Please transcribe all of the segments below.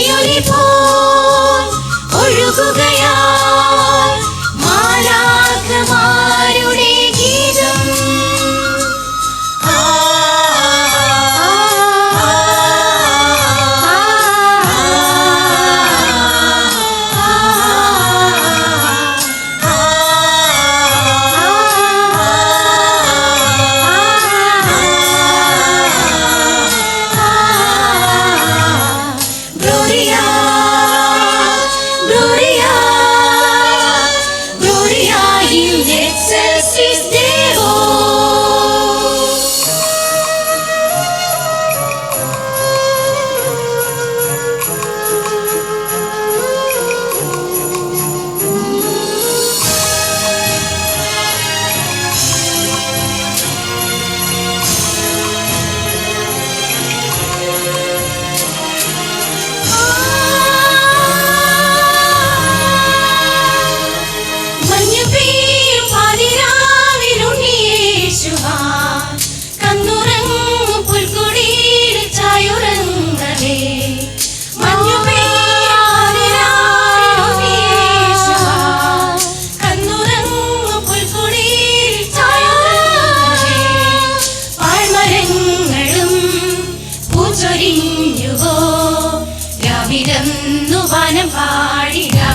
மலையொலி போல் ஒழுகுகை വനം പാടിരാഗമോനിയോ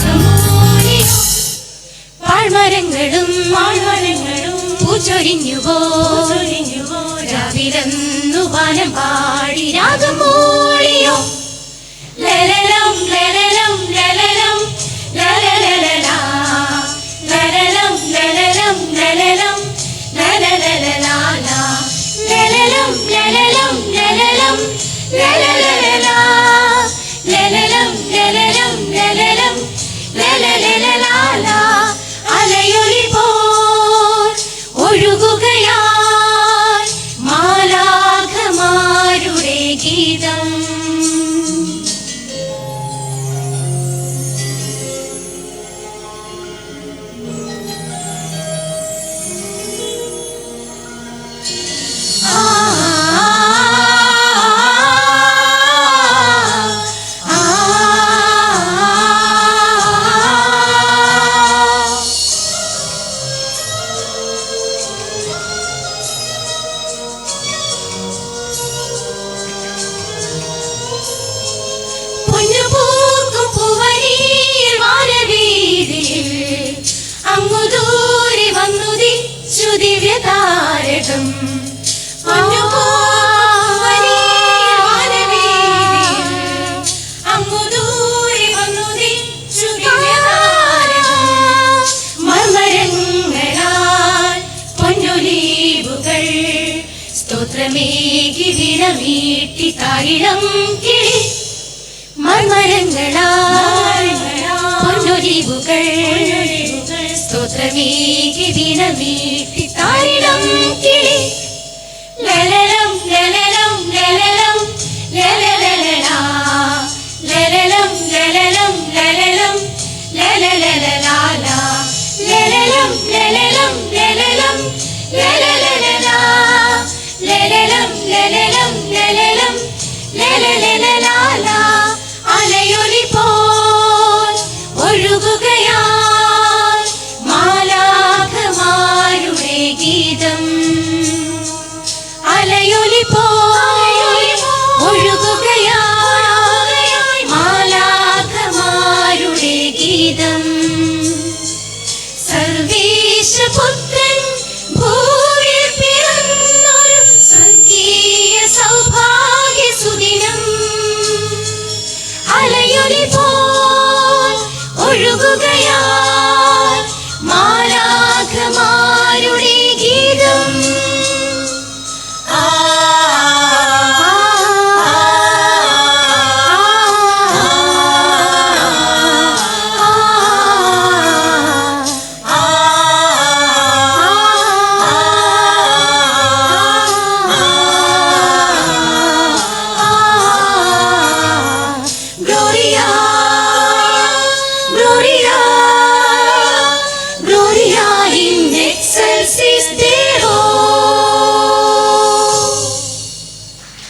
പാഴ്മരങ്ങളും പാഴ്മരങ്ങളും പൂച്ചൊരിഞ്ഞുവോ ചൊരിഞ്ഞുവോ രാവിലെന്നു വനം പാടിരാഗമോളിയോ ലലലം ലലലം ലലലം ലലലലല. ലലലം ലലലം ലലലം ലലലലല. ലലലം ലലലം ലലലം ലലലം ദൂരെ വന്നുദിച്ചു ദിവ്യതാരകം. മർമരങ്ങളാൽ പൊന്നൊലീവുകൾ സ്തോത്രമേകി വിടമീട്ടി തായിളം കിളി. സ്തോത്രമേകി വിടമീട്ടി തായിളം കിളി ലലലം ലലലം ലലലം ലലലലലാ. ലലലം ലലലം ലലലം ലലലലലാലാ. ലലലം ലലലം ലലലം ലലലലലാ. ലലലം ലലലം ലലലം ലലലലലാലാ. അലയൊലി